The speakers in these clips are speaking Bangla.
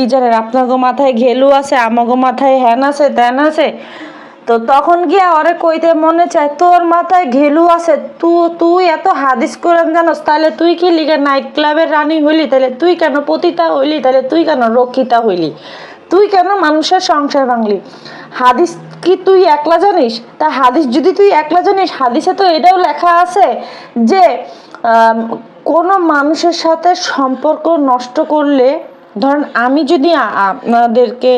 কি জানেন আপনাকে মাথায় ঘেলু আছে আমাকে মাথায় হ্যান আছে ত্যান আছে। তো তখন গিয়া ওরে কইতে মনে চায়, তোর মাথায় ঘেলু আছে, তু, তুই এত হাদিস কোরআন জানোস তাহলে তুই কি লিগে নাইট ক্লাবের রানী হইলি? তাহলে তুই কেন পতিতা হইলি? তাহলে তুই কেন রক্ষিতা হইলি? তুই কেন মানুষের সংসার ভাঙলি? হাদিস কি তুই একলা জানিস? তা হাদিস যদি তুই একলা জানিস, হাদিসে তো এটাও লেখা আছে যে কোনো মানুষের সাথে সম্পর্ক নষ্ট করলে ধরেন আমি যদি আপনাদেরকে,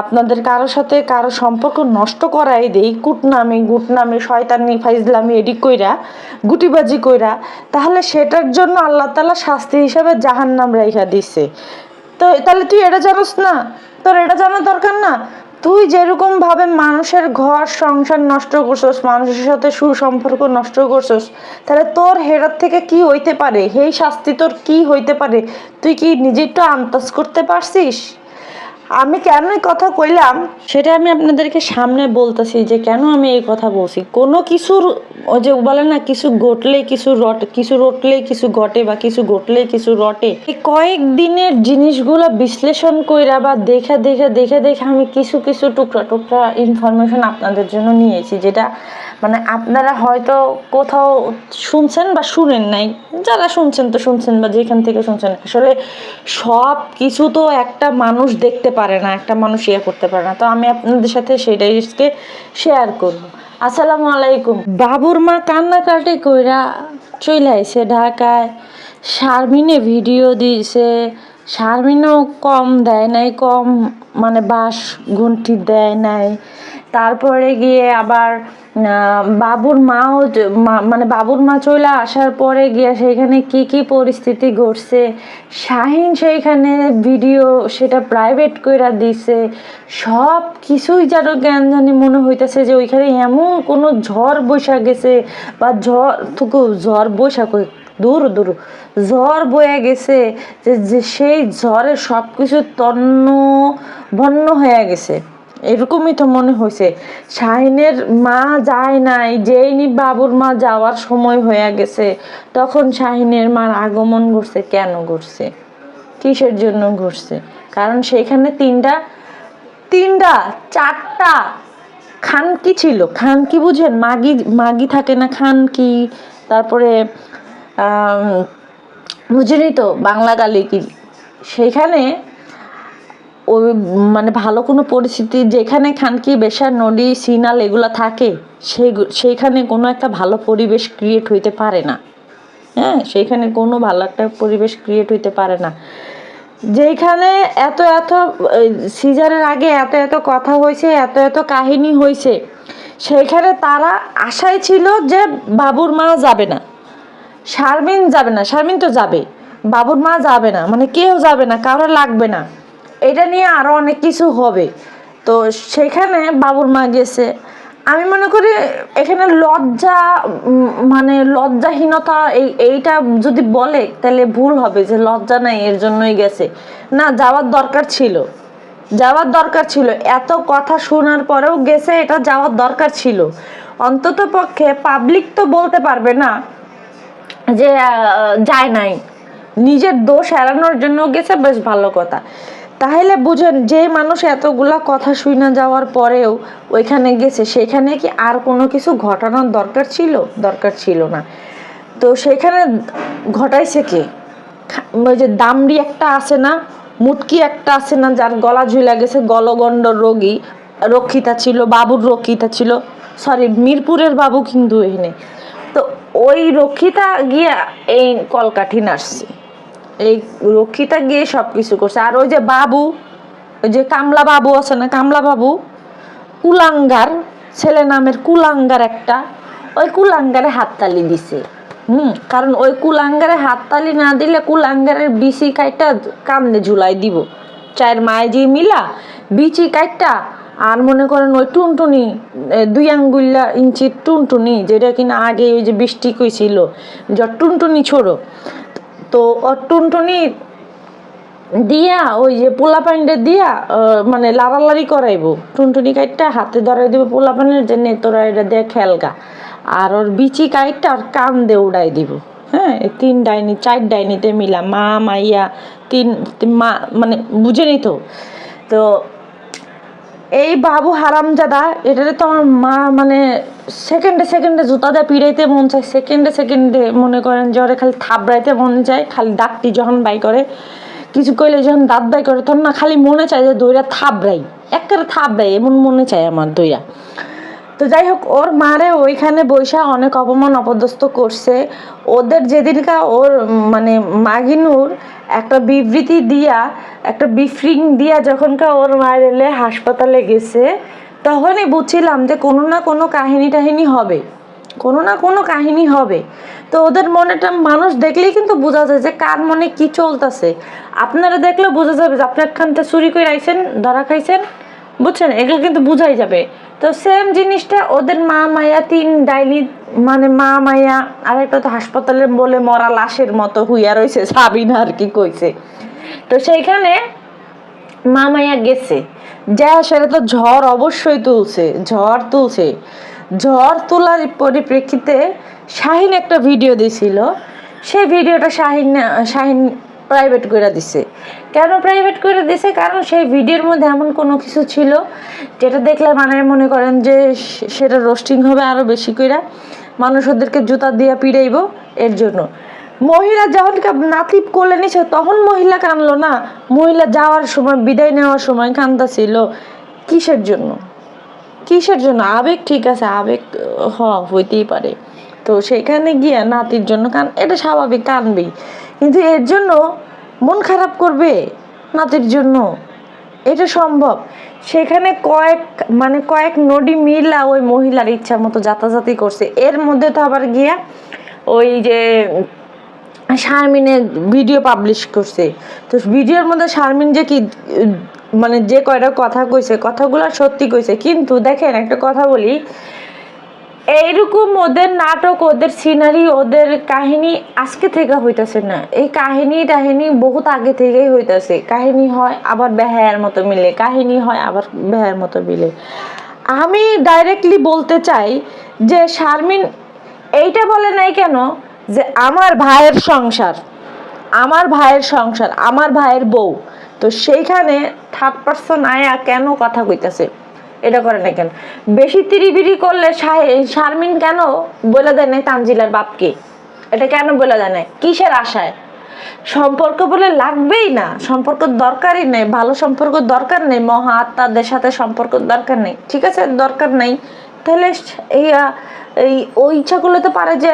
আপনাদের কারোর সাথে কারও সম্পর্ক নষ্ট করাই দেই, কুটনামি, গুটনামি, শয়তানি, ফাইজলামি এডি কইরা, গুটিবাজি কইরা, তাহলে সেটার জন্য আল্লাহ তালা শাস্তি হিসাবে জাহান্নাম রেখা দিছে। তো তাহলে তুই এটা জানোস না? তোর এটা জানার দরকার না? তুই যেরকম ভাবে মানুষের ঘর, সংসার নষ্ট করছস, মানুষের সাথে সুসম্পর্ক নষ্ট করছস, তাহলে তোর হেরার থেকে কি হইতে পারে? সেই শাস্তি তোর কি হইতে পারে? তুই কি নিজে একটু আন্দাজ করতে পারছিস? আমি কেন এই কথা কইলাম? সেটা আমি আপনাদেরকে সামনে বলতেছি যে কেন আমি এই কথা বলছি। কোনো কিছুর ওই যে বলে না, কিছু ঘটলে কিছু রট, কিছু রটলে কিছু ঘটে বা কিছু ঘটলে কিছু রটে। এই কয়েক দিনের জিনিসগুলো বিশ্লেষণ কইরা বা দেখে দেখে দেখে দেখে আমি কিছু কিছু টুকরা টুকরা ইনফরমেশন আপনাদের জন্য নিয়েছি, যেটা মানে আপনারা হয়তো কোথাও শুনছেন বা শুনেন নাই, যারা শুনছেন তো শুনছেন বা যেখান থেকে শুনছেন। আসলে সব কিছু তো একটা মানুষ দেখতে পারে না, একটা মানুষ ইয়ে করতে পারে না। তো আমি আপনাদের সাথে সেটাই শেয়ার করব। আসসালামু আলাইকুম। বাবুর মা কান্নাকাটি কইরা চলে আইছে ঢাকায়। শারমিনে ভিডিও দিয়েছে। শারমিনও কম দেয় নাই, কম মানে বাস ঘন্টি দেয় নাই। তারপরে গিয়ে আবার বাবুর মাও মানে বাবুর মা চলে আসার পরে গিয়ে সেখানে কি কি পরিস্থিতি ঘটছে, শাহিন সেইখানে ভিডিও সেটা প্রাইভেট কইরা দিছে, সব কিছুই যেন জ্ঞান জানি মনে হইতেছে যে ওইখানে এমন কোনো ঝড় বৈশা গেছে বা ঝড় ঝড় বৈশাখ দূর দূর, ঝড় বয়ে গেছে যে সেই ঝড়ে সব কিছু তন্ন বন্য হয়ে গেছে। এরকমই তো মনে হয়েছে শাহিনের মা যায় নাই যেইনি বাবুর মা যাওয়ার সময় হয়ে গেছে, তখন শাহিনের মার আগমন ঘটছে, কেন ঘটছে? কিসের জন্য ঘটছে? কারণ সেখানে তিনটা তিনটা, চারটা খানকি ছিল। খানকি বুঝেন? মাগি মাগি থাকে না খানকি, তারপরে বুঝেনি তো, বাংলা গালি কি? সেইখানে ওই মানে ভালো কোনো পরিস্থিতি, যেখানে খানকি বেশা নদী সিনাল এগুলো থাকে, সেই সেইখানে কোনো একটা ভালো পরিবেশ ক্রিয়েট হইতে পারে না। হ্যাঁ সেইখানে কোনো ভালো একটা পরিবেশ ক্রিয়েট হইতে পারে না। যেখানে এত এত সিজারের আগে এত এত কথা হয়েছে এত এত কাহিনী হয়েছে সেইখানে তারা আশায় ছিল যে বাবুর মা যাবে না। শারমিন যাবে না, শারমিন তো যাবে, বাবুর মা যাবে না মানে কেউ যাবে না, কারও লাগবে না। এটা নিয়ে আরও অনেক কিছু হবে। তো সেখানে বাবুর মা গেছে। আমি মনে করি এখানে লজ্জা মানে লজ্জাহীনতা এই, এইটা যদি বলে তাহলে ভুল হবে যে লজ্জা নাই, এর জন্যই গেছে। না, যাওয়ার দরকার ছিল। যাওয়ার দরকার ছিল। এত কথা শোনার পরেও গেছে, এটা যাওয়ার দরকার ছিল। অন্তত পক্ষে পাবলিক তো বলতে পারবে না যে যায় নাই। নিজের দোষ এড়ানোর জন্য গেছে, বেশ ভালো কথা। তাহলে বুঝেন যে মানুষ এতগুলা কথা শুনে যাওয়ার পরেও ওইখানে গেছে, সেখানে কি আর কোনো কিছু ঘটানোর দরকার ছিল? দরকার ছিল না। তো সেখানে ঘটাইছে কে? ওই যে দামড়ি একটা আছে না, মুটকি একটা আছে না, যার গলা ঝুলে গেছে, গলগণ্ড রোগী, রক্ষিতা ছিল, বাবুর রক্ষিতা ছিল সরি মিরপুরের বাবু কিন্তু এখানে তো ওই রক্ষিতা গিয়ে এই কলকাঠি নাচছে এই রক্ষিতা গিয়ে সব কিছু করছে। আর ওই যে বাবু, ওই যে কামলা বাবু আছে না, কামলা বাবু? কুলাঙ্গার, ছেলে নামের কুলাঙ্গার একটা, ওই কুলাঙ্গারে হাততালি দিছে। হুম, কারণ ওই কুলাঙ্গারে হাততালি না দিলে কুলাঙ্গারের বিচি কাইটা কান্দে ঝুলাই দিব। চায়ের মায়ে যে মিলা, বিচি কাইটা, আর মনে করেন ওই টুনটুনি দুই আঙ্গুল্লা ইঞ্চির টুনটুনি, যেটা কিনা আগে ওই যে বৃষ্টি কইছিল যে টুনটুনি ছোড়ো তো টুনটুনি দিয়া, ওই যে পোলা পানিটা দিয়া মানে লাড়ালাড়ি করাইবো। টুনটুনি কাইটটা হাতে ধরাই দিব পোলা পানির যে তোরা এটা দিয়ে খেলগা আর ওর বিচি কাইটটা আর কান দিয়ে উড়াই দিব। হ্যাঁ তিন ডাইনি, চার ডাইনিতে মিলা, মা, মাইয়া, তিন, মা মানে বুঝেনি তো? তো এই বাবু হারামজাদা এটাতে তো আমার মা মানে সেকেন্ডে সেকেন্ডে জুতা দিয়ে পিড়াইতে মন চায় সেকেন্ডে সেকেন্ডে মনে করেন যে খালি থাবড়াইতে মন চায়, খালি দাঁতটি যখন বাই করে, কিছু কইলে যখন দাঁত বাই করে, তখন না খালি মনে চায় যে দইরা থাবড়াই একেবারে থাবড়াই এমন মনে চায় আমার দইয়া তো যাই হোক, ওর মারে ওইখানে বৈশা অনেক অপমান অপদস্থ করছে। ওদের যেদিনকা ওর মানে মাগিনুর একটা বিবৃতি দিয়া, একটা বিফ্রিং দিয়া যখনকার ওর মায়ের এলে হাসপাতালে গেছে, তখনই বুঝছিলাম যে কোনো না কোনো কাহিনী টাহিনী হবে। কোনো না কোনো কাহিনী হবে। তো ওদের মনেটা মানুষ দেখলেই কিন্তু বোঝা যায় যে কার মনে কি চলতেছে। আপনারা দেখলেও বোঝা যাবে যে আপনার খানতে চুরি করে আইছেন, ধরা খাইছেন। বুঝছেন? এগুলো কিন্তু বোঝাই যাবে। তো সেম জিনিসটা ওদের মা, মায়া, তিন ডাইনি মানে মা, মায়া আর একটা তো হাসপাতালে বলে মরা লাশের মতো হুইয়া রয়েছে, সাবিনা আর কি কইছে। তো সেইখানে মা, মায়া গেছে। যা, সেটা তো ঝড় অবশ্যই তুলছে, ঝড় তুলছে। ঝড় তোলার পরিপ্রেক্ষিতে শাহিন একটা ভিডিও দিছিল। সেই ভিডিওটা শাহিন শাহিন প্রাইভেট করে দিছে। কেন প্রাইভেট করে দিছে? কারণ সেই ভিডিওর মধ্যে এমন কোনো কিছু ছিল যেটা দেখলে মানে মনে করেন যে সেটা রোস্টিং হবে আরও বেশি কইরা মানুষ ওদেরকে জুতা দিয়া পিড়াইব এর জন্য। মহিলা যখন নাতিব কোলে নিছে, তখন মহিলা কানলো না। মহিলা যাওয়ার সময়, বিদায় নেওয়ার সময় কান্দা ছিল কিসের জন্য? কিসের জন্য? আবেগ ঠিক আছে, আবেগ হ হইতেই পারে। তো সেখানে গিয়ে নাতির জন্য কান এটা স্বাভাবিক, কানবেই। কিন্তু এর জন্য মন খারাপ করবে নাতির জন্য। এটা সম্ভব। সেখানে কয়েক মানে কয়েক নডি মিলা ওই মহিলার ইচ্ছা মতো যাতাযাতি করছে। এর মধ্যে তো আবার গিয়া ওই যে শারমিনে ভিডিও পাবলিশ করছে। তো ভিডিওর মধ্যে শারমিন যে কি মানে যে কয়টা কথা কইছে, কথাগুলো সত্যি কইছে। কিন্তু দেখেন, একটা কথা বলি এইরকম ওদের নাটক, ওদের সিনারি ওদের কাহিনী আজকে থেকে হইতাছে না। এই কাহিনী টাহিনী বহুত আগে থেকেই হইতাছে। কাহিনী হয় আবার বেহায়ার মতো মিলে, কাহিনী হয় আবার বেহায়ার মতো মিলে। আমি ডাইরেক্টলি বলতে চাই যে শারমিন এইটা বলে নাই কেন? যে আমার ভাইয়ের সংসার, আমার ভাইয়ের সংসার, আমার ভাইয়ের বউ। তো সেইখানে থার্ড পার্সন আয়া কেন কথা কইতাছে? এটা করে না কেন? বেশি তিরিবিরি করলে শারমিন কেন বলে দেয় নাই তানজিলার বাপকে? এটা কেন বলে দেয় নাই? কিসের আশায়? সম্পর্ক বলে লাগবেই না। সম্পর্ক দরকারই নেই। ভালো সম্পর্ক দরকার নেই। মহা আত্মাদের সাথে সম্পর্ক দরকার নেই। ঠিক আছে? দরকার নেই। তাহলে এই ওই ইচ্ছা করলে তো পারে যে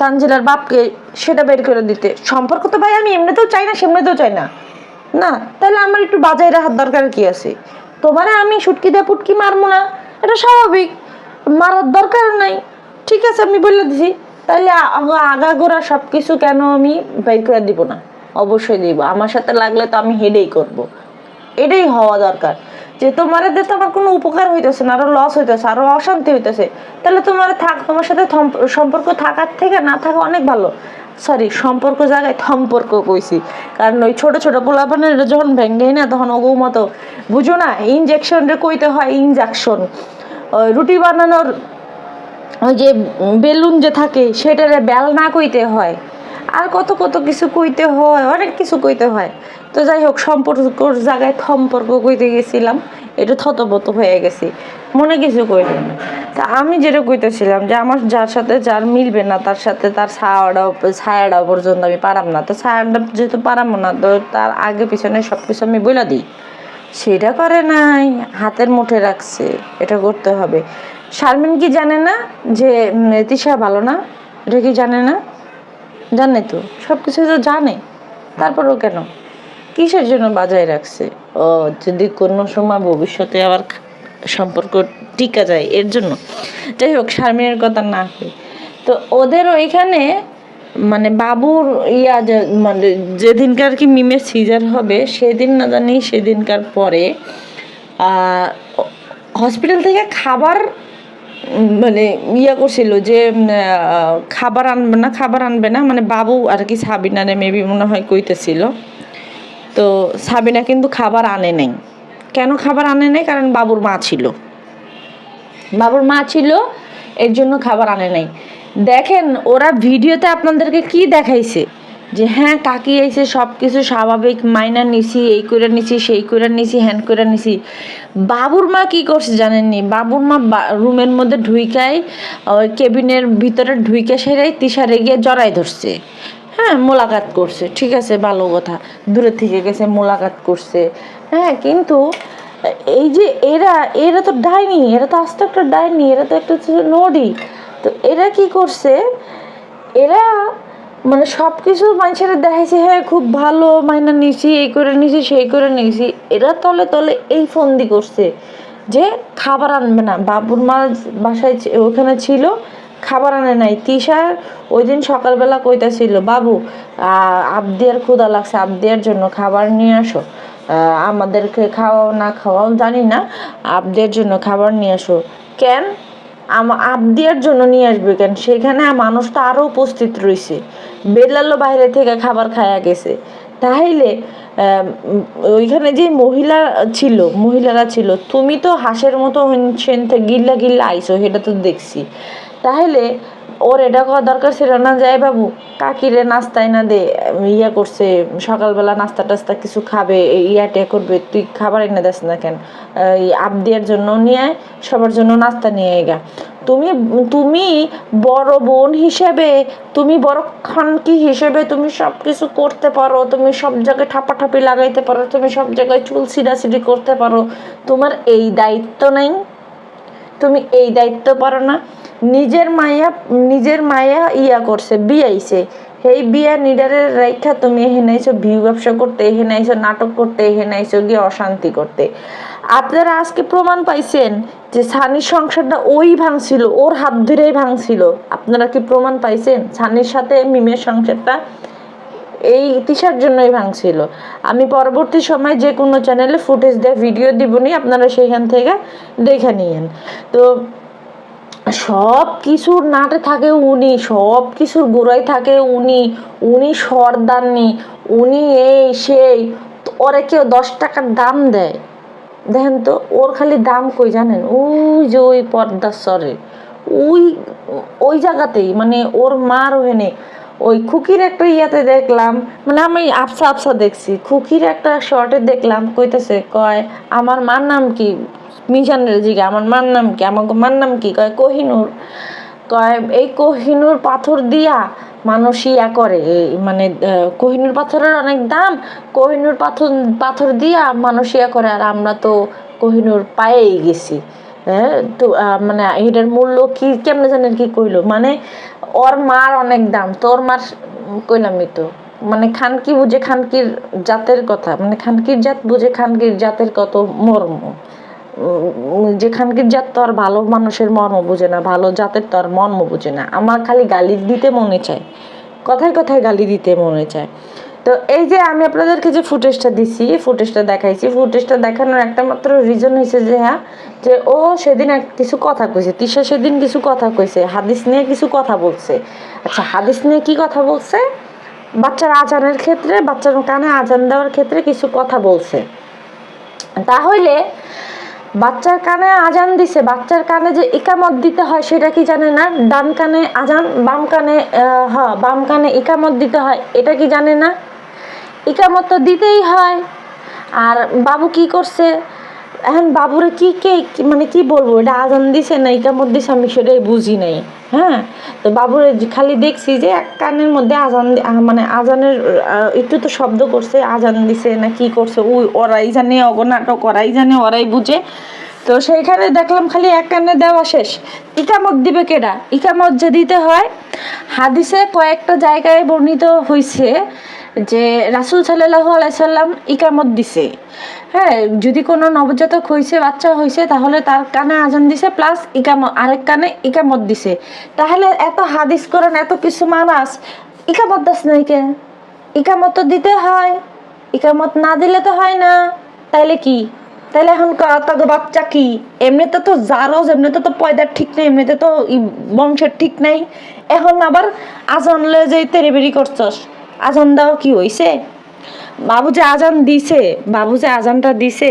তানজিলার বাপকে সেটা বের করে দিতে। সম্পর্ক তো ভাই আমি এমনিতেও চাই না, সেমনিতেও চাই না। না, তাহলে আমার একটু বাজায় রাখার দরকার কি আছে? তোমারে আমি সুটকি দিয়ে পুটকি মারবো না, এটা স্বাভাবিক। মারার দরকার নাই। ঠিক আছে, আমি বলে দিছি। তাহলে আ- আগাগোড়া সব কিছু কেন আমি বের করে দিব না? অবশ্যই দিব। আমার সাথে লাগলে তো আমি হেডেই করব। এটাই হওয়া দরকার। যে তোমার তো আমার কোনো উপকার হইতেছে না, আরও লস হইতেছে, আরও অশান্তি হইতেছে। তাহলে তোমার থাক, তোমার সাথে সম্পর্ক থাকার থেকে না থাকা অনেক ভালো। সরি সম্পর্ক জায়গায় সম্পর্ক কইছি। কারণ ওই ছোট ছোট পোলাপানের যখন ভেঙে না, তখন ওগো মতো বুঝো না ইঞ্জেকশন রে কইতে হয় ইনজেকশন রুটি বানানোর ওই যে বেলুন যে থাকে, সেটারে বেল না কইতে হয়। আর কত কত কিছু কইতে হয়, অনেক কিছু কইতে হয়। তো যাই হোক সম্পর্কর জায়গায় সম্পর্ক কইতে গেছিলাম, এটা থতপত হয়ে গেছি। মনে কিছু না। তা আমি যেটা কইতেছিলাম যে আমার যার সাথে যার মিলবে না, তার সাথে তার ছায়াটা ছায়াটা পর্যন্ত আমি পারাম না। তো ছায়াটা যেহেতু পারাম না, তো তার আগে পিছনে সব কিছু আমি বলে দিই। সেটা করে নাই, হাতের মুঠে রাখছে, এটা করতে হবে। শারমিন কি জানে না যে তিশা ভালো না? এটা কি জানে না? জানে তো সব কিছু তো জানে। তারপরেও কেন? কিসের জন্য বাজায় রাখছে? ও, যদি কোনো সময় ভবিষ্যতে আবার সম্পর্ক টিকা যায়, এর জন্য। যাই হোক, শারমিনের কথা না কই। তো ওদের ওইখানে মানে বাবুর ইয়া মানে যেদিনকার কি মিমের সিজার হবে, সেদিন না জানি, সেদিনকার পরে হসপিটাল থেকে খাবার মানে ইয়া করছিল যে খাবার আনবে না, খাবার আনবে না মানে বাবু আর কি সাবিনারে মেবি মনে হয় কইতেছিল। তো সাবিনা কিন্তু খাবার আনে নাই। কেন খাবার আনে নাই? কারণ বাবুর মা ছিল। বাবুর মা ছিল, এর জন্য খাবার আনে নাই। দেখেন, ওরা ভিডিওতে আপনাদেরকে কি দেখাইছে? যে হ্যাঁ কাকি আইছে সব কিছু স্বাভাবিক, মাইনা নিছি, এই করে নিছি, সেই করে নিছি হ্যান করে নিছি। বাবুর মা কি করছে জানেননি? বাবুর মা রুমের মধ্যে ঢুইকায়, ওই কেবিনের ভিতরে ঢুইকে সেরাই তিসারে গিয়ে জড়াই ধরছে। হ্যাঁ মোলাকাত করছে, ঠিক আছে, ভালো কথা। দূরে থেকে গেছে, মোলাকাত করছে। হ্যাঁ কিন্তু এই যে এরা এরা তো ডাইনি, এরা তো আস্তে একটা ডাইনি, এরা তো একটা নডি তো এরা কি করছে? এরা মানে সব কিছু মানুষেরা দেখাইছে হ্যাঁ খুব ভালো, মাইনা নিছি, এই করে নিছি, সেই করে নিছি। এরা তলে তলে এই ফন্দি করছে যে খাবার আনবে না। বাবুর মা বাসায় ওখানে ছিল খাবার আনে নাই। তিশার ওই দিন সকালবেলা কইতাছিল, বাবু আবদিয়ার ক্ষুদা লাগছে, আবদিয়ার জন্য খাবার নিয়ে আসো। আমাদেরকে খাওয়াও না খাওয়াও জানি না, আবদিয়ার জন্য খাবার নিয়ে আসো। কেন? আবদিয়ার জন্য নিয়ে আসবে কেন? সেখানে মানুষ তো আরও উপস্থিত রয়েছে বেলালো বাইরে থেকে খাবার খায়া গেছে। তাহলে ওইখানে যে মহিলা ছিল, মহিলারা ছিল, তুমি তো হাঁসের মতো সেন গিল্লা গিল্লা আইসো সেটা তো দেখছি। তাহলে ওর এটা করা দরকার ছিল না, যাই বাবু। কাকিরে নাস্তায় না দে ইয়া করছে, সকালবেলা নাস্তা টাস্তা কিছু খাবে ইয়াটে করবে, তুই খাবার এনে দেস না কেন? আবদিয়ার জন্য নিয়ে সবার জন্য নাস্তা নিয়ে গা। তুমি তুমি বড় বোন হিসেবে, তুমি বড় খানকি হিসেবে তুমি সব কিছু করতে পারো, তুমি সব জায়গায় ঠাপাঠাপি লাগাইতে পারো, তুমি সব জায়গায় চুল সিডাসিডি করতে পারো। তোমার এই দায়িত্ব নেই। তুমি এই দায়িত্ব পারো না। নিজের মায়া নিজের মায়া ইয়া করছে, বিয়াইছে। সেই বিয়া নিডারের রেখা তুমি এখানে আইছো ভিউ ব্যবসা করতে এখানে আইছো নাটক করতে এখানে আইছো গিয়ে অশান্তি করতে। আপনারা আজকে প্রমাণ পাইছেন যে সানির সংসারটা ওই ভাঙছিল, ওর হাত ধরেই ভাঙছিল। আপনারা কি প্রমাণ পাইছেন? সানির সাথে মিমের সংসারটা? এই তিসার জন্যই ভাঙছিল। আমি পরবর্তী সময় যে কোনো চ্যানেলে ফুটেজ দিয়ে ভিডিও দিবনি, আপনারা সেইখান থেকে দেখে নিয়েন। তো সব কিছুর নাটে থাকে উনি, সব কিছুর গোড়ায় থাকে উনি উনি সর্দারনি, উনি এই সেই ওরে কেউ দশ টাকার দাম দেয়। দেখেন তো, ওর খালি দাম কই জানেন? ওই যে ওই পর্দার স্বরে। ওই ওই জায়গাতেই মানে ওর মার ওখানে ওই খুকির একটা ইয়াতে দেখলাম মানে আমি আফসা আফসা দেখছি, খুকির একটা শর্টে দেখলাম, কইতেছে, কয়, আমার মার নাম কি? মিশানের জিগা আমার মার নাম কি? আমার মার নাম কি? কয়, কোহিনুর। কয়, এই কোহিনুর পাথর দিয়া মানুষ ইয়া করে মানে কোহিনুর পাথরের অনেক দাম, কোহিনুর পাথর পাথর দিয়া মানুষ ইয়া করে, আর আমরা তো কোহিনুর পায়েই গেছি। হ্যাঁ তো মানে এটার মূল্য কি, কেমনে জানেন কি কইলো? মানে ওর মার অনেক দাম। তোর মার কইলাম তো। মানে খানকি বুঝে খানকির জাতের কথা। মানে খানকির জাত বুঝে খানকির জাতের কত মর্ম। যে খানকির জাত তো আর ভালো মানুষের মর্ম বুঝে না, ভালো জাতের তো আর মর্ম বুঝে না। আমার খালি গালি দিতে মনে চায়। কথায় কথায় গালি দিতে মনে চায়। তো এই যে আমি আপনাদেরকে যে ফুটেজটা দিছি ফুটেজটা দেখাইছি ফুটেজটা দেখানোর একটা মাত্র রিজন হয়েছে যে হ্যাঁ যে ও সেদিন এক কিছু কথা কইছে, তিশা সেদিন কিছু কথা কইছে, হাদিস নিয়ে কিছু কথা বলছে। আচ্ছা হাদিস নিয়ে কি কথা বলছে? বাচ্চার আজানের ক্ষেত্রে, বাচ্চার কানে আজান দেওয়ার ক্ষেত্রে কিছু কথা বলছে। তাহলে বাচ্চার কানে আজান দিছে, বাচ্চার কানে যে ইকামত দিতে হয় সেটা কি জানে না ডান কানে আজান, বাম কানে হ, বাম কানে ইকামত দিতে হয়, এটা কি জানে না? ইকামত তো দিতেই হয়। আর বাবু কি করছে? এখন বাবুরে কি, কে মানে কি বলব? এটা আজান দিছে না ইকামত মধ্যে আমি সেটাই বুঝি নাই হ্যাঁ? তো বাবুরে খালি দেখছি যে এক কানের মধ্যে আজান মানে আজানের একটু তো শব্দ করছে, আজান দিছে না কি করছে, ওই ওরাই জানে অগ নাটক ওরাই জানে, ওরাই বুঝে। তো সেইখানে দেখলাম খালি এক কানে দেওয়া শেষ। ইকামত দিবে কেডা? ইকামত যে দিতে হয়, হাদিসে কয়েকটা জায়গায় বর্ণিত হয়েছে যে রাসুল সাল্লাহ আলাইসাল্লাম ইকামত দিছে। হ্যাঁ যদি কোনো নবজাতক হয়েছে বাচ্চা হয়েছে তাহলে তার কানে আজান দিছে প্লাস ইকামত আরেক কানে ইকামত দিছে। তাহলে এত হাদিস করেন এত কিছু মানাস ইকামত দাস নাই কে? ইকামত তো দিতে হয়, ইকামত না দিলে তো হয় না। তাইলে কি? তাইলে এখন তোকে বাচ্চা কি? এমনিতে তো জারজ, এমনিতে তো পয়দার ঠিক নেই, এমনিতে তো বংশের ঠিক নেই। এখন আবার আজান লয়ে যে তেরেবেরি করছস। আজান দাও, কি হইছে? বাবু যে আজান দিছে, বাবু যে আজানটা দিছে,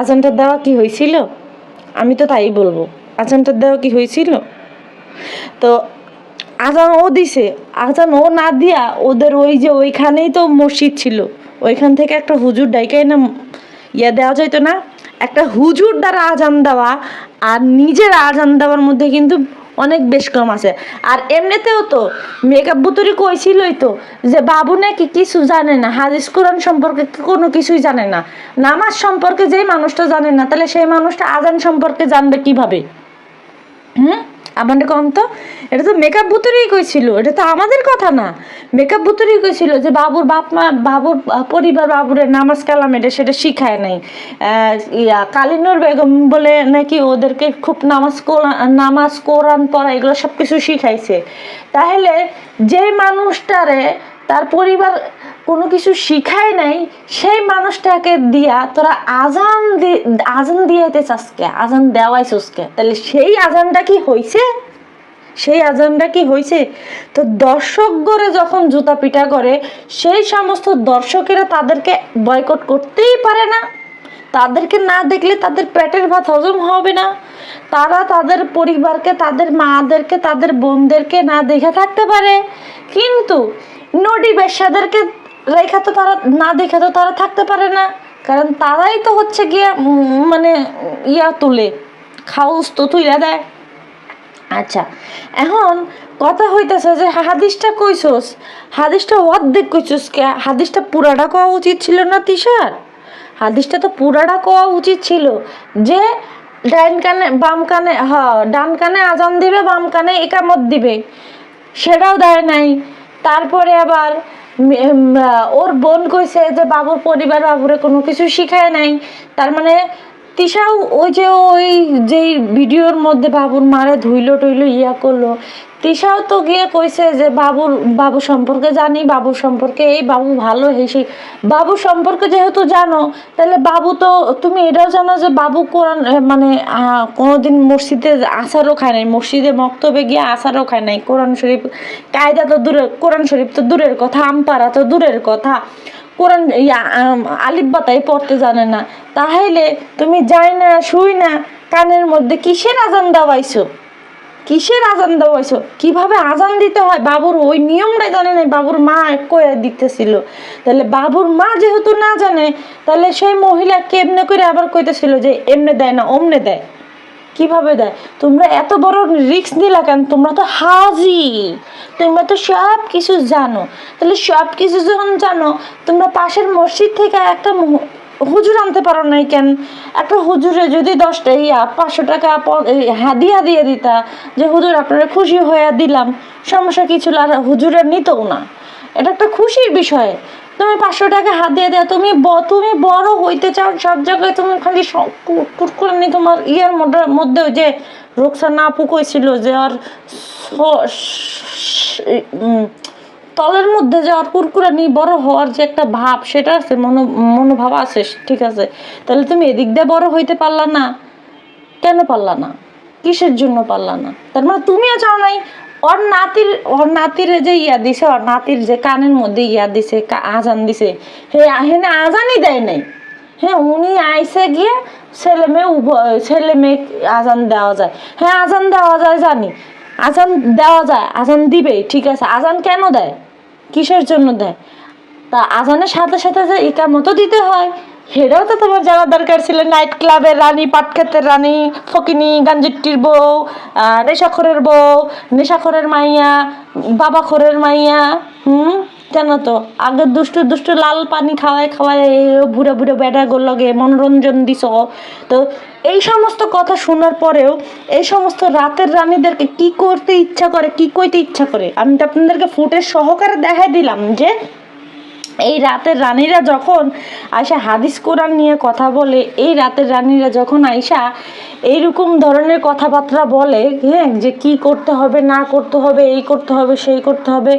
আজানটা দেওয়া কি হয়েছিল আমি তো তাই বলব, আজানটা দেওয়া কি হয়েছিল তো আজান ও দিছে, আজান ও না দিয়া ওদের ওই যে ওইখানেই তো মসজিদ ছিল, ওইখান থেকে একটা হুজুর ডাইকাই না ইয়া দেওয়া যাইতো না? একটা হুজুর দ্বারা আজান দেওয়া আর নিজের আজান দেওয়ার মধ্যে কিন্তু অনেক বেশ কম আছে। আর এমনিতেও তো মেকআপ বুতুরি কইছিলই তো যে বাবু নাকি কিছু জানে না, হাদিস কোরআন সম্পর্কে কোনো কিছুই জানে না। নামাজ সম্পর্কে যেই মানুষটা জানে না, তাহলে সেই মানুষটা আজান সম্পর্কে জানবে কীভাবে? হুম? আমাদের কম তো? এটা তো মেকআপ বুতুরেই কইছিল, এটা তো আমাদের কথা না। মেকআপ বুতুরেই কইছিল যে বাবুর বাপ মা, বাবুর পরিবার বাবুরের নামাজ কালাম এটা সেটা শিখায় নাই। ইয়া কালিনুর বেগম বলে নাকি ওদেরকে খুব নামাজ নামাজ কোরআন পড়া এগুলো সব কিছু শিখাইছে। তাহলে যে মানুষটারে তার পরিবার কোনো কিছু শিখায় নাই, সেই মানুষটাকে দিয়া তোরা আজান আজান দিয়াইতে চাসকে, আজান দেওয়াইছসকে তাহলে সেই আজানটা কি হইছে? সেই আজানটা কি হয়েছে তো দর্শকগণে যখন জুতা পিটা করে, সেই সমস্ত দর্শকেরা তাদেরকে বয়কট করতেই পারে না। তাদেরকে না দেখলে তাদের পেটের ভাত হজম হবে না। তারা তাদের পরিবারকে, তাদের মাদেরকে, তাদের বোনদেরকে না দেখে থাকতে পারে। কিন্তু নডি বেশ্যাদেরকে রেখা তো তারা, না দেখে তো তারা থাকতে পারে না। কারণ তারাই তো হচ্ছে গিয়ে মানে ইয়া তুলে, খাউস তো তুইলা দেয়। আচ্ছা এখন কথা হইতেছে যে হাদিসটা কইছস, হাদিসটা অর্ধেক কইছস কে? হাদিসটা পুরাটা কওয়া উচিত ছিল না তিসার হাদিসটা তো পুরাটা কওয়া উচিত ছিল যে ডাইন কানে, বাম কানে, হ, ডান কানে আজান দিবে, বাম কানে একামত দিবে। সেটাও দেয় নাই। তারপরে আবার ওর বোন কইছে যে বাবুর পরিবার বাবুরে কোনো কিছু শিখায় নাই। তার মানে তিশাও ওই যে ওই যেই ভিডিওর মধ্যে বাবুর মারে ধুইলো টুইলো ইয়া করল তিশাও তো গিয়ে কইছে যে বাবুর, বাবু সম্পর্কে জানি, বাবু সম্পর্কে এই বাবু ভালো, এই সেই। বাবু সম্পর্কে যেহেতু জানো, তাহলে বাবু তো, তুমি এটাও জানো যে বাবু কোরআন মানে কোনোদিন মসজিদে আসারও খায় নাই, মসজিদে মক্তবে গিয়ে আসারও খায় নাই। কোরআন শরীফ, কায়দা তো দূরের কোরআন শরীফ তো দূরের কথা আমপারা তো দূরের কথা। কোরআন আলিফ বাতাই পড়তে জানে না। তাহলে তুমি যাই না, শুই না, কানের মধ্যে কিসের আজান দাওয়াইছো? কিসের আজান দেওয়াইছো কীভাবে আজান দিতে হয়? বাবুর ওই নিয়মটাই জানে না বাবুর মা কয়ে দিতেছিল। তাহলে বাবুর মা যেহেতু না জানে, তাহলে সেই মহিলা কেমনে করে আবার কইতেছিল যে এমনে দেয় না, অমনে দেয়? কীভাবে দেয়? তোমরা এত বড় রিস্ক নিলা কেন? তোমরা তো হাজি। তোমরা তো সব কিছু জানো। তাহলে সব কিছু যখন জানো, তোমরা পাশের মসজিদ থেকে একটা হুজুর আনতে পারো নাই কেন? একটা হুজুরে যদি দশটা ইয়া, পাঁচশো টাকা হাদিয়া দিয়ে দিতা, যে হুজুর আপনারা খুশি হয়ে দিলাম, সমস্যা কিছু আর হুজুরে নিতও না। এটা একটা খুশির বিষয়। তুমি পাঁচশো টাকা হাত দিয়ে দেয়, তুমি তুমি বড় হইতে চাও, সব জায়গায় তুমি খালি কুরকুরে নি তোমার ইয়ের মধ্যে যে রোকসানা আপু কইছিল যে আর তলের মধ্যে যে আর কুরকুরানি বড় হওয়ার যে একটা ভাব, সেটা আছে, মনো, মনোভাব আছে, ঠিক আছে? তাহলে তুমি এদিক দিয়ে বড় হইতে পারলা না। কেন পারলা না? কিসের জন্য পারলা না? তার মানে তুমিও চাও নাই, ওর নাতির ওর নাতির যে ইয়া দিছে, ওর নাতির যে কানের মধ্যে ইয়া দিছে আজান দিছে, হে হেনে আজানই দেয় নাই। হ্যাঁ উনি আইসে গিয়ে ছেলে মেয়ে উভয়, ছেলে মেয়ে আজান দেওয়া যায়। হ্যাঁ আজান দেওয়া যায় জানি, আজান দেওয়া যায়, আজান দিবে ঠিক আছে? আজান কেন দেয়? কিসের জন্য দেয়? তা আজানের সাথে সাথে যে ইকামতো দিতে হয়, সেটাও তো তোমার জানা দরকার ছিল। নাইট ক্লাবের রানী পাটক্ষেতের রানী, ফকিনি, গাঞ্জিট্টির বউ নেশাখরের বউ, নেশাখরের মাইয়া, বাবাখরের মাইয়া, হুম? জানো তো। আগে দুষ্টু দুষ্টু লাল পানি খাওয়ায় খাওয়ায় বুড়ো বুড়ো বেড়া লগে মনোরঞ্জন দিছ। তো এই সমস্ত কথা শোনার পরেও এই সমস্ত রাতের রানীদেরকে কি করতে ইচ্ছা করে, কি কইতে ইচ্ছা করে? আমি তো আপনাদেরকে ফুটের সহকারে দেখাই দিলাম যে, এই রাতের রানীরা যখন আয়সা হাদিস কোরআন নিয়ে কথা বলে, এই রাতের রানীরা যখন আয়সা এইরকম ধরনের কথাবার্তা বলে হ্যাঁ যে কি করতে হবে, না করতে হবে, এই করতে হবে, সেই করতে হবে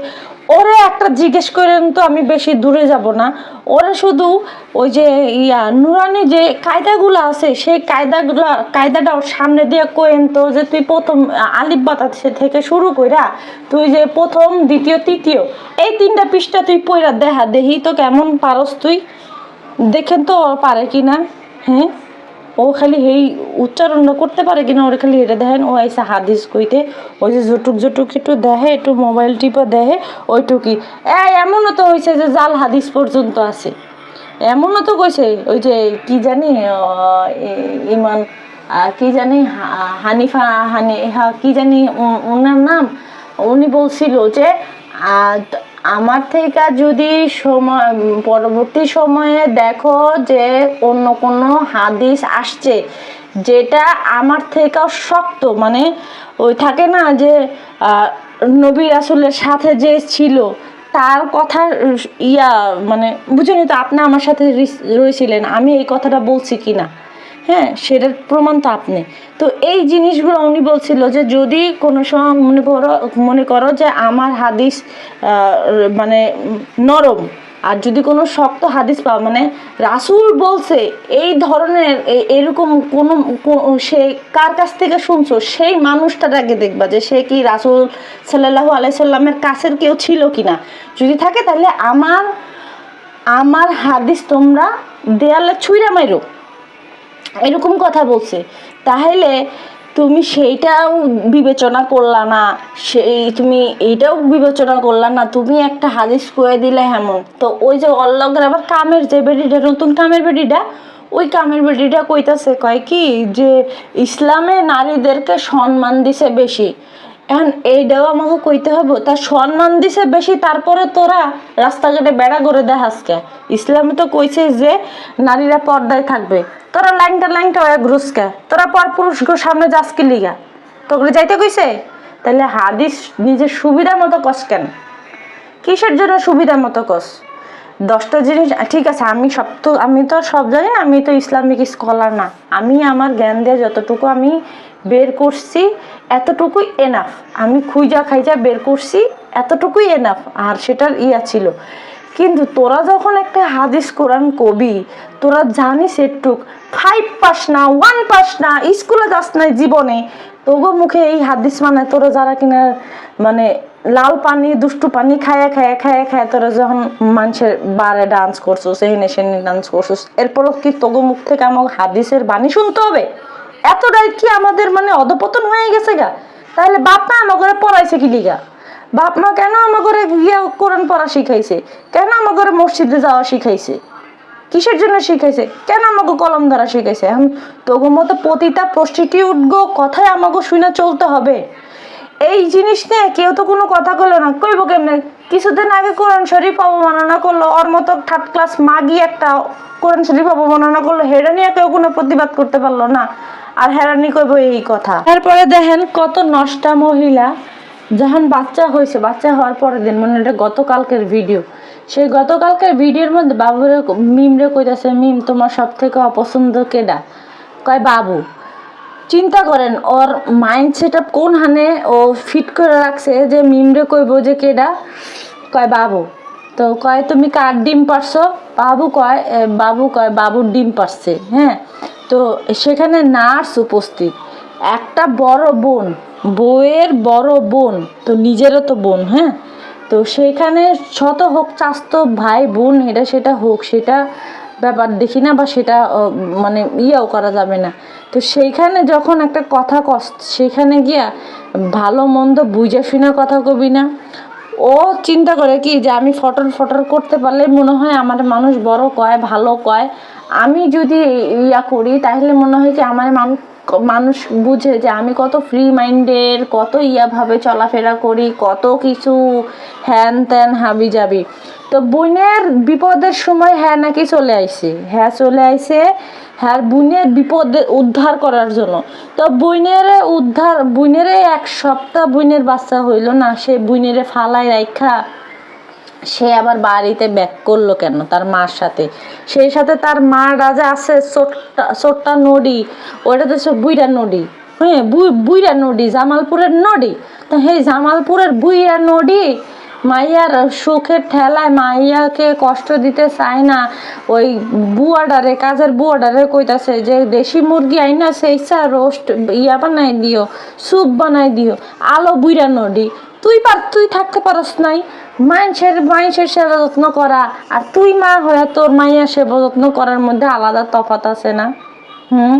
ওরা একটা জিজ্ঞেস করেন তো, আমি বেশি দূরে যাব না। ওরা শুধু ওই যে ইয়া, নুরানি যে কায়দাগুলো আছে, সেই কায়দাগুলো, কায়দাটা ওর সামনে দিয়ে কোয়েন তো যে তুই প্রথম, আলিফ বাতা থেকে শুরু কইরা তুই যে প্রথম, দ্বিতীয়, তৃতীয়, এই তিনটা পৃষ্ঠা তুই পইরা দেখা দেহি তো কেমন পারস তুই। দেখেন তো পারে কি না হ্যাঁ? ও খালি এই উচ্চারণটা করতে পারে কিনা, ওরা খালি এটা দেখেন, ও আইসা হাদিস কইতে, ওই যে জটুক জটুক একটু দেখে, একটু মোবাইল টিপা দেখে, ওইটুকি। এই, এমনও তো হয়েছে যে জাল হাদিস পর্যন্ত আছে। এমনও তো কইছে, ওই যে কি জানি ইমান কি জানি হানিফা, হানি, হা, কি জানি ওনার নাম, উনি বলছিল যে আমার থেকে যদি সময় পরবর্তী সময়ে দেখো যে অন্য কোনো হাদিস আসছে যেটা আমার থেকেও শক্ত মানে ওই থাকে না যে নবী রাসুলের সাথে যে ছিল, তার কথা ইয়া মানে বুঝুনি তো আপনি আমার সাথে রয়েছিলেন, আমি এই কথাটা বলছি কি না হ্যাঁ সেটার প্রমাণ তো আপনি। তো এই জিনিসগুলো উনি বলছিল যে যদি কোনো সময় মনে করো মনে করো যে আমার হাদিস মানে নরম, আর যদি কোনো শক্ত হাদিস পাও মানে রাসুল বলছে এই ধরনের এরকম কোনো সে কার কাছ থেকে শুনছো? সেই মানুষটাকে দেখবা যে সে কি রাসুল সাল্লাহ আলাইসাল্লামের কাছের কেউ ছিল কি না যদি থাকে তাহলে আমার আমার হাদিস তোমরা দেয়ালে ছুঁড়া মাইরো এরকম কথা বলছে। তাহলে তুমি সেইটাও বিবেচনা করলা না, সেই তুমি এইটাও বিবেচনা করলা না, তুমি একটা হাদিস করে দিলে হেমন। তো ওই যে অল্লগের আবার কামের যে বেডিটা, নতুন কামের বেডিটা, ওই কামের বেডিটা কইতাছে কয় কি যে ইসলামে নারীদেরকে সম্মান দিছে বেশি। এখন এই এইটাও আমাকে কইতে হবে তার সম্মান দিছে বেশি, তারপরে তোরা রাস্তাঘাটে বেড়া করে দেখাসকে ইসলামে তো কইছে যে নারীরা পর্দায় থাকবে। তোরা লাইনটা লাইনটা হয়ে ঘুরসকে তোরা পর পুরুষকে সামনে যাস কি লিগা? তোকে যাইতে কইছে? তাহলে হাদিস নিজের সুবিধা মতো কস কেন? কিসের জন্য সুবিধা মতো কস? দশটা জিনিস ঠিক আছে, আমি সব তো, আমি তো সব জানি, আমি তো ইসলামিক স্কলার না। আমি আমার জ্ঞান দিয়ে যতটুকু আমি বের করছি এতটুকুই এনাফ আমি খুঁজা খাইজা বের করছি, এতটুকুই এনাফ আর সেটার ইয়া ছিল। কিন্তু তোরা যখন একটা হাদিস কোরআন কবি, তোরা জানিস একটুক ফাইভ পাস না ওয়ান পাস না, স্কুলে যাস না জীবনে তোগো মুখে এই হাদিস মানে তোরা যারা কিনা মানে লাল পানি, দুষ্টু পানি খায়া খায়া খায়া খায়া তোরা যখন মানুষের বারে ডান্স করছ, সেহিনে সেহিনে ডান্স করছ, এরপরও কি তোগো মুখ থেকে আমার হাদিসের বাণী শুনতে হবে? এতটাই কি আমাদের মানে অধপতন হয়ে গেছে গা? তাহলে বাপ মা ঘরে পড়াইছে কি লিগা? বাপ মা কেন ঘরে গিয়ে কোরআন পড়া শিখাইছে? কেন ঘরে মসজিদে যাওয়া শিখাইছে? কিসের জন্য শিখাইছে? কেন আমাকে কলম ধরা শিখাইছে? এখন তোগো মতো প্রতিটা প্রস্টিটিউট গো কথাই আমাকে শুনে চলতে হবে। এই জিনিস নিয়ে কেউ তো কোনো কথা কইলো না। কইব কেমনে? কিছুদিন আগে কোরআন শরীফ অবমাননা করল। ওর মতো থার্ড ক্লাস মাগি একটা কোরআন শরীফ অবমাননা করল। হেরা নিয়ে কেউ কোনো প্রতিবাদ করতে পারল না। আর হেরানি কইব এই কথা। তারপরে দেখেন কত নষ্টা মহিলা, যখন বাচ্চা হয়েছে, বাচ্চা হওয়ার পরের দিন মানে এটা গতকালকের ভিডিও সেই গতকালকের ভিডিওর মধ্যে বাবুরে মিমরে কইতাছে, মিম, তোমার সব থেকে অপছন্দ কেডা? কয়, বাবু, চিন্তা করেন, ওর মাইন্ড সেট আপ কোন হানে ও ফিট করে রাখছে যে মিমরে কইব যে কেডা? কয়, বাবু, তো কয়, তুমি কার ডিম পারছ? বাবু কয় বাবু কয়, বাবুর ডিম পারছে। হ্যাঁ? তো সেখানে নার্স উপস্থিত। একটা বড় বোন, বউয়ের বড় বোন, তো নিজেরও তো বোন হ্যাঁ? তো সেখানে শত হোক চাস্তো ভাই, বোন, এটা সেটা হোক, সেটা ব্যাপার দেখি না বা সেটা মানে ইয়েও করা যাবে না। তো সেইখানে যখন একটা কথা কস, সেখানে গিয়া ভালো মন্দ বুঝে শুনে কথা কবি না। ও চিন্তা করে কি যে আমি ফটর ফটর করতে পারলে মনে হয় আমার মানুষ বড় কয়, ভালো কয় আমি যদি ইয়া করি, তাহলে মনে হয় যে আমার মানুষ মানুষ বুঝে যে আমি কত ফ্রি মাইন্ডের কত ইয়াভাবে চলাফেরা করি, কত কিছু হ্যান ত্যান হাবি যাবি তো বোনের বিপদের সময় হ্যাঁ নাকি চলে আইছে হ্যাঁ চলে আইছে হ্যাঁ বোনের বিপদে উদ্ধার করার জন্য। তো বোনের উদ্ধার, বোনের এক সপ্তাহ বোনের বাচ্চা হইল না, সে বোনের ফালাই রাইখা সে আবার বাড়িতে ব্যাক করল কেন? তার মার সাথে। সেই সাথে তার মা রাজা আছে, ছোট্টা ছোট্টা নদী। ওটা তো বুইরা নদী। হ্যাঁ বুই- বুইরা নদী, জামালপুরের নদী। তো সেই জামালপুরের বুইরা নদী, মাইয়ার সুখের ঠেলায় মাইয়াকে কষ্ট দিতে চায় না। ওই বুয়াডারে, কাজের বুয়াডারে কইতাছে যে, দেশি মুরগি আইনা সেই রোস্ট ইয়া বানাই দিও স্যুপ বানাই দিও। আলো বুইরা নদী। তুই পার, তুই থাকতে পারস নাই। মানুষের মানুষের সেবা যত্ন করা। আর তুই মা হয়ে তোর মাইয়া সেবা যত্ন করার মধ্যে আলাদা তফাত আছে না। হুম?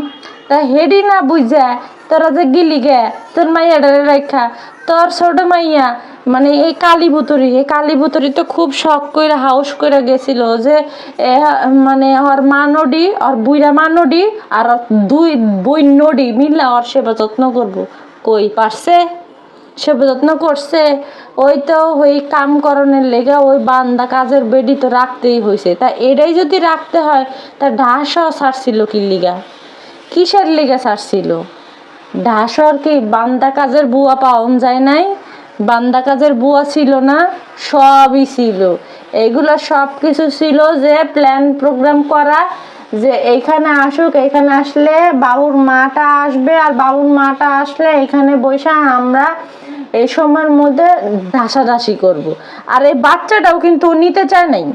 তা হেডি না বুঝা, তোরা যে গিলি গে, তোর মাইয়া মাইয়াডারে রেখা তোর ছোট মাইয়া মানে এই কালী বুতুরি এই কালী বুতুরি তো খুব শখ করে হাউস করে গেছিল যে মানে ওর মা নডি, ওর বুইরা মা নডি, আর দুই বই নডি মিললা ওর সেবা যত্ন করব। কই, পারছে? সেবা যত্ন করছে, ওই তো ওই কাম করণের লেগে ওই বান্দা কাজের বেডি তো রাখতেই হয়েছে তা এটাই যদি রাখতে হয়, তা ঢাসও ছাড়ছিল কি লিগা? কিসের লিগা ছাড়ছিল ঢাসর কি বান্দা কাজের বুয়া পাওন যায় নাই, বান্দা কাজের বুয়া ছিল না, সবই ছিল। এগুলো সব কিছু ছিল যে প্ল্যান প্রোগ্রাম করা, যে এইখানে আসুক এখানে আসলে বাবুর মাটা আসবে, আর বাবুর মাটা আসলে এখানে বসে আমরা এই সময়ের মধ্যে ধাসাধাসি করব। আর এই বাচ্চাটাও কিন্তু নিতে চায় নাই।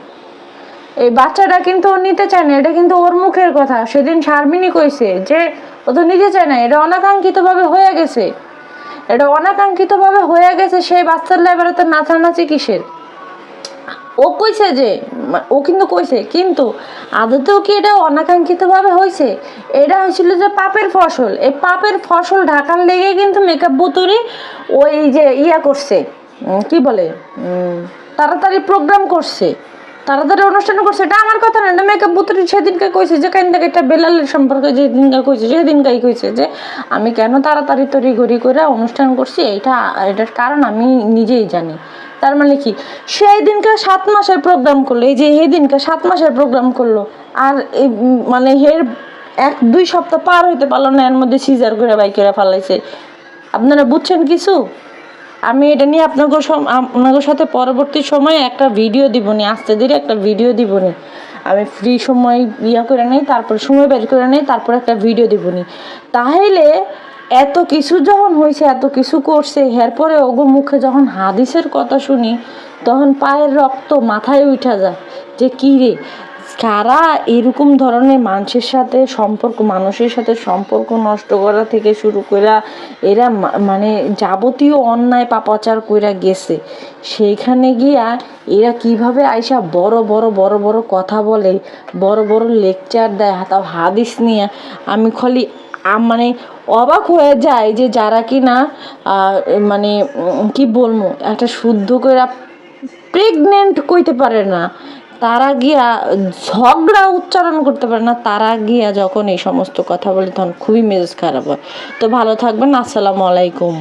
এই বাচ্চাটা কিন্তু ও নিতে চায় না এটা কিন্তু ওর মুখের কথা। সেদিন শারমিনী কইছে যে, ও তো নিতে চায় না এটা অনাকাঙ্ক্ষিতভাবে হয়ে গেছে। এটা অনাকাঙ্ক্ষিতভাবে হয়ে গেছে সেই বাচ্চার লাইবারে তো নাচানাচি কিসের? ও কইছে যে ও কিন্তু কইছে, কিন্তু আদতেও কি এটা অনাকাঙ্ক্ষিতভাবে হয়েছে এটা হয়েছিল যে পাপের ফসল। এই পাপের ফসল ঢাকার লেগে কিন্তু মেকআপ বুতুরি ওই যে ইয়া করছে কি বলে তাড়াতাড়ি প্রোগ্রাম করছে, তাড়াতাড়ি অনুষ্ঠান করছে। এটা আমার কথা না, এটা মেকআপ বুতুরি সেদিনকে কইছে যে, কেন একটা বেলালের সম্পর্কে যেদিনকে কইছে, সেদিনকাই কইছে যে, আমি কেন তাড়াতাড়ি তড়ি ঘড়ি করে অনুষ্ঠান করছি, এইটা, এটার কারণ আমি নিজেই জানি। তার মানে কি? সেই দিনকে সাত মাসের প্রোগ্রাম করল। এই যে এই দিনকে সাত মাসের প্রোগ্রাম করল। আর এই মানে এর এক, দুই সপ্তাহ পার হইতে পারল না, এর মধ্যে সিজার করে বাই করে ফালাইছে। আপনারা বুঝছেন কিছু? আমি এটা নিয়ে আপনাকে আপনাদের সাথে পরবর্তী সময়ে একটা ভিডিও দিবনি, আস্তে ধীরে একটা ভিডিও দিবনি। আমি ফ্রি সময় ইয়া করে নেই, তারপর সময় বের করে নেই, তারপর একটা ভিডিও দিবনি। তাহলে এত কিছু যখন হয়েছে এত কিছু করছে, এরপরে ওগো মুখে যখন হাদিসের কথা শুনি, তখন পায়ের রক্ত মাথায় উঠা যায়। যে কী রে? কারা এরকম ধরনের মানুষের সাথে সম্পর্ক, মানুষের সাথে সম্পর্ক নষ্ট করা থেকে শুরু করে এরা মানে যাবতীয় অন্যায় পাপাচার কইরা গেছে। সেইখানে গিয়া এরা কীভাবে আইসা বড় বড় বড় বড় কথা বলে, বড় বড় লেকচার দেয়, তাও হাদিস নিয়ে, আমি খালি মানে অবাক হয়ে যায় যে যারা কি না মানে কি বলব, একটা শুদ্ধ করে প্রেগনেন্ট কইতে পারে না। তারা গিয়া ঝগড়া উচ্চারণ করতে পারে না। তারা গিয়া যখন এই সমস্ত কথা বলে তখন খুবই মেজাজ খারাপ হয়। তো ভালো থাকবেন। আসসালামু আলাইকুম।